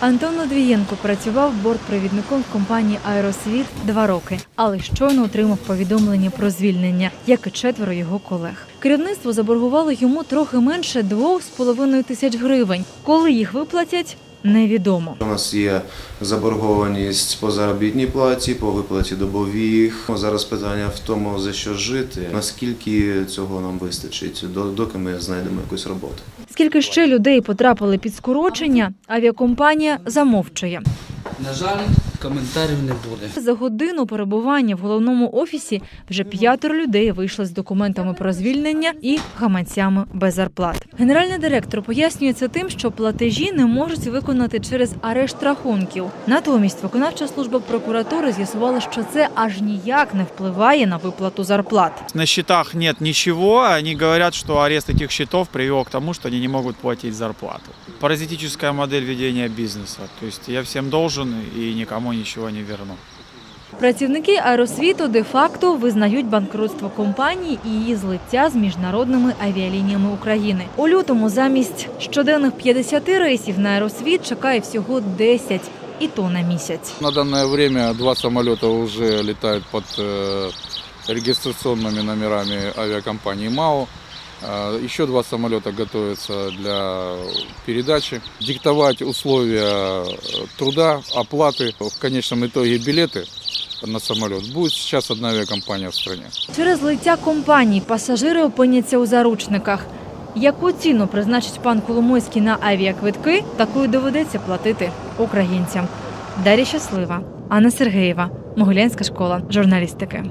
Антон Одвієнко працював бортпровідником в компанії Аеросвіт два роки, але щойно отримав повідомлення про звільнення, як і четверо його колег. Керівництво заборгувало йому трохи менше двох з половиною тисяч гривень. Коли їх виплатять, невідомо. У нас є заборгованість по заробітній платі, по виплаті добових. Зараз питання в тому, за що жити, наскільки цього нам вистачить, до- доки ми знайдемо якусь роботу. Скільки ще людей потрапили під скорочення, авіакомпанія замовчує. На жаль, коментарів не буде. За годину перебування в головному офісі вже п'ятеро людей вийшли з документами про звільнення і гаманцями без зарплат. Генеральний директор пояснює це тим, що платежі не можуть виконати через арешт рахунків. Натомість виконавча служба прокуратури з'ясувала, що це аж ніяк не впливає на виплату зарплат. На счетах нет ничего, они говорят, что арест этих счетов привел к тому, что они не могут платить зарплату. Паразитическая модель ведения бизнеса. То есть я всем должен и никому ничего не верну. Працівники аеросвіту де-факто визнають банкрутство компанії і її злиття з міжнародними авіалініями України. У лютому замість щоденних 50 рейсів на аеросвіт чекає всього 10, і то на місяць. На данное время два самолета уже летают под э, регистрационными номерами авиакомпании МАО. Э, Еще два самолета готовятся для передачи. Диктовать условия э, труда, оплаты, в конечном итоге билеты на самолет будет сейчас одна авиакомпания в стране. Через злиття компаній пасажири опиняться у заручниках. Яку ціну призначить пан Коломойський на авіаквитки, такою доведеться платити українцям. Дар'я Щаслива, Анна Сергеєва, Могилянська школа журналістики.